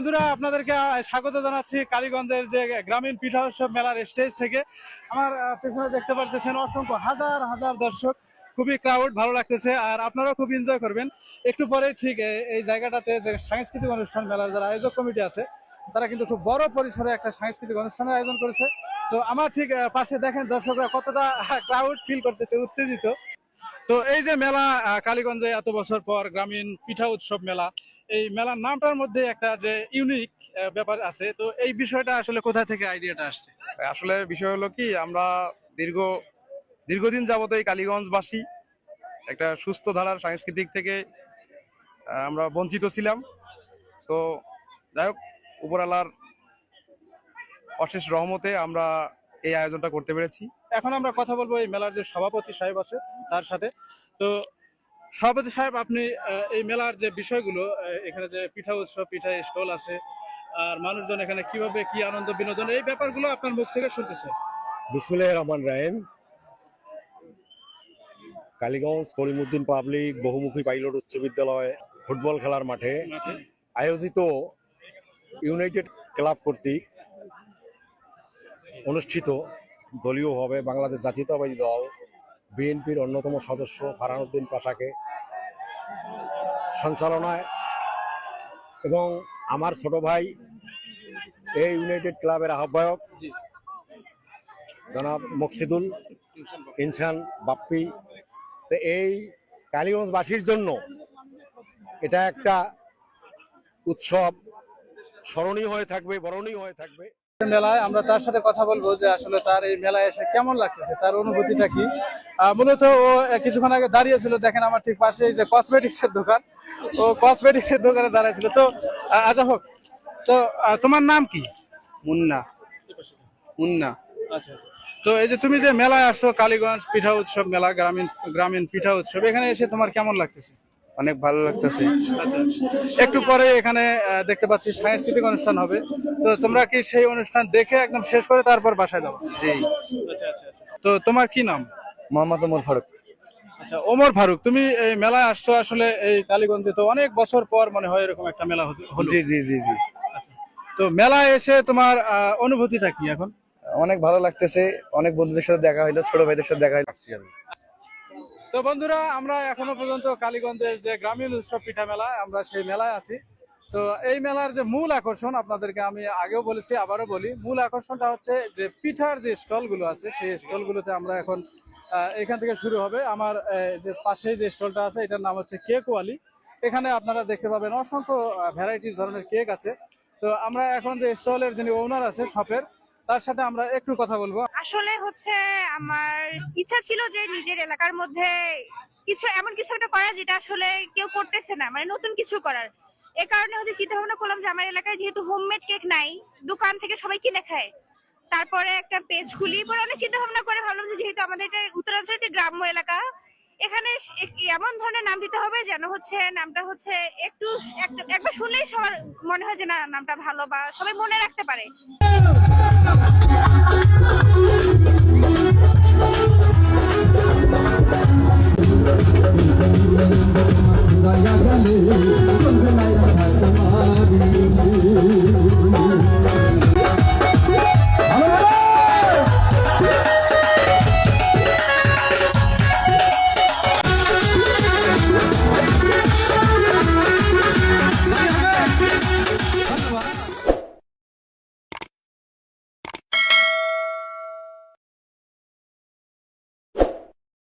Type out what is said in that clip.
বন্ধুরা, আপনাদেরকে স্বাগত জানাচ্ছি কালীগঞ্জের যে গ্রামীণ পিঠা উৎসব মেলার স্টেজ থেকে। আমার পেছনে দেখতে পারতেছেন অসংখ্য হাজার হাজার দর্শক। খুবই ক্রাউড ভালো লাগতেছে। আর আপনারাও খুব এনজয় করবেন। একটু পরে ঠিক এই জায়গাটাতে যে সাংস্কৃতিক অনুষ্ঠান মেলার যারা আয়োজক কমিটি আছে, তারা কিন্তু খুব বড় পরিসরে একটা সাংস্কৃতিক অনুষ্ঠানের আয়োজন করেছে। তো আমার ঠিক পাশে দেখেন দর্শকরা কতটা ক্রাউড ফিল করতেছে, উত্তেজিত। তো এই যে মেলা কালীগঞ্জে এত বছর পর গ্রামীণ পিঠা উৎসব মেলা, এই মেলার নামটার মধ্যে একটা যে ইউনিক ব্যাপার আছে, তো এই বিষয়টা আসলে কোথা থেকে আইডিয়াটা আসছে? আসলে বিষয় হলো কি, আমরা দীর্ঘ, দীর্ঘদিন যাবত এই কালীগঞ্জবাসী একটা সুস্থ ধারার সাংস্কৃতিক থেকে আমরা বঞ্চিত ছিলাম। তো যাই হোক উপরালার অশেষ রহমতে আমরা এই আয়োজনটা করতে পেরেছি। এখন আমরা কথা বলব এই মেলার যে সভাপতি সাহেব আছে তার সাথে। তো সভাপতি সাহেব আপনি আহ, এই মেলার যে বিষয়গুলো এখানে যে পিঠা উৎসব পিঠা স্টল আছে আর মানুষজন এখানে কীভাবে কি আনন্দ বিনোদন এই ব্যাপারগুলো আপনার মুখ থেকে শুনতেছে। বিসমুল্লাহ রহমান রাহিম। কালীগঞ্জ করিমুদ্দিন পাবলিক বহুমুখী পাইলট উচ্চ বিদ্যালয় ফুটবল খেলার মাঠে মাঠে। আয়োজিত ইউনাইটেড ক্লাব কর্তৃক অনুষ্ঠিত দলীয়ভাবে বাংলাদেশ জাতীয়তাবাদী দল বিএনপির অন্যতম সদস্য ফারহানুদ্দিন পাশাকে সঞ্চালনায় এবং আমার ছোট ভাই এই ইউনাইটেড ক্লাবের আহ্বায়ক জনাব মকসিদুল ইনসান বাপ্পি। তো এই কালীগঞ্জবাসীর জন্য এটা একটা উৎসব স্মরণীয় হয়ে থাকবে বরণীয় হয়ে থাকবে। মেলায় আমরা তার সাথে কথা বলব যে আসলে তার এই মেলায় এসে কেমন লাগতেছে তার অনুভূতিটা কি? মূলত ও কিছুক্ষণ আগে দাঁড়িয়ে ছিল দেখেন আমার ঠিক পাশে এই যে কসমেটিক্স এর দোকান। ও কসমেটিক্স এর দোকানে দাঁড়িয়ে ছিল তো আচ্ছা হোক। তো তোমার নাম কি? মুন্না। মুন্না। আচ্ছা। তো এই যে তুমি যে মেলায় আসছো কালীগঞ্জ পিঠা উৎসব মেলা গ্রামীণ গ্রামীণ পিঠা উৎসব এখানে এসে তোমার কেমন লাগতেছে? অনেক ভালো লাগতেছে। একটু পরে এখানে আহ, দেখতে পাচ্ছি সাংস্কৃতিক অনুষ্ঠান হবে। তো তোমরা কি সেই অনুষ্ঠান দেখে একদম শেষ করে তারপর বাসায় যাব? জি। আচ্ছা আচ্ছা আচ্ছা। তো তোমার কি নাম? মোহাম্মদ ওমর ফারুক। আচ্ছা ওমর ফারুক তুমি এই মেলায় আসছো আসলে এই কালীগঞ্জে তো অনেক বছর পর মনে হয় এরকম একটা মেলা হতে- হলো। জি জি জি জি। তো মেলায় এসে তোমার আহ, অনুভূতিটা কি এখন? অনেক ভালো লাগতেছে। অনেক বন্ধুদের সাথে দেখা হইল ছোট ভাইদের সাথে দেখা হইল। তো বন্ধুরা, আমরা এখনও পর্যন্ত কালীগঞ্জের যে গ্রামীণ উৎসব পিঠা মেলা, আমরা সেই মেলায় আছি। তো এই মেলার যে মূল আকর্ষণ আপনাদেরকে আমি আগেও বলেছি, আবারও বলি, মূল আকর্ষণটা হচ্ছে যে পিঠার যে স্টলগুলো আছে, সেই স্টলগুলোতে আমরা এখন এখান থেকে শুরু হবে। আমার যে পাশে যে স্টলটা আছে, এটার নাম হচ্ছে কেক ওয়ালি। এখানে আপনারা দেখতে পাবেন অসংখ্য ভ্যারাইটিস ধরনের কেক আছে। তো আমরা এখন যে স্টলের যিনি ওনার আছে, শপের তার সাথে আমরা একটু কথা বলব। আসলে হচ্ছে আমার ইচ্ছা ছিল যে নিজের এলাকার মধ্যে কিছু এমন কিছু একটা করা যেটা আসলে কেউ করতেছে না মানে নতুন কিছু করার। এ কারণে হচ্ছে চিন্তা ভাবনা করলাম যে আমার এলাকায় যেহেতু হোমমেড কেক নাই, দোকান থেকে সবাই কিনে খায়। তারপরে একটা পেজ খুলি পরে অনেক চিন্তা ভাবনা করে ভাবলাম যে যেহেতু আমাদের এটা উত্তরাঞ্চল একটি গ্রাম্য এলাকা, এখানে এমন ধরনের নাম দিতে হবে যেন হচ্ছে নামটা হচ্ছে একটু একটা- একবার শুনলেই সবার মনে হয় যে না, নামটা ভালো বা সবাই মনে রাখতে পারে। やった!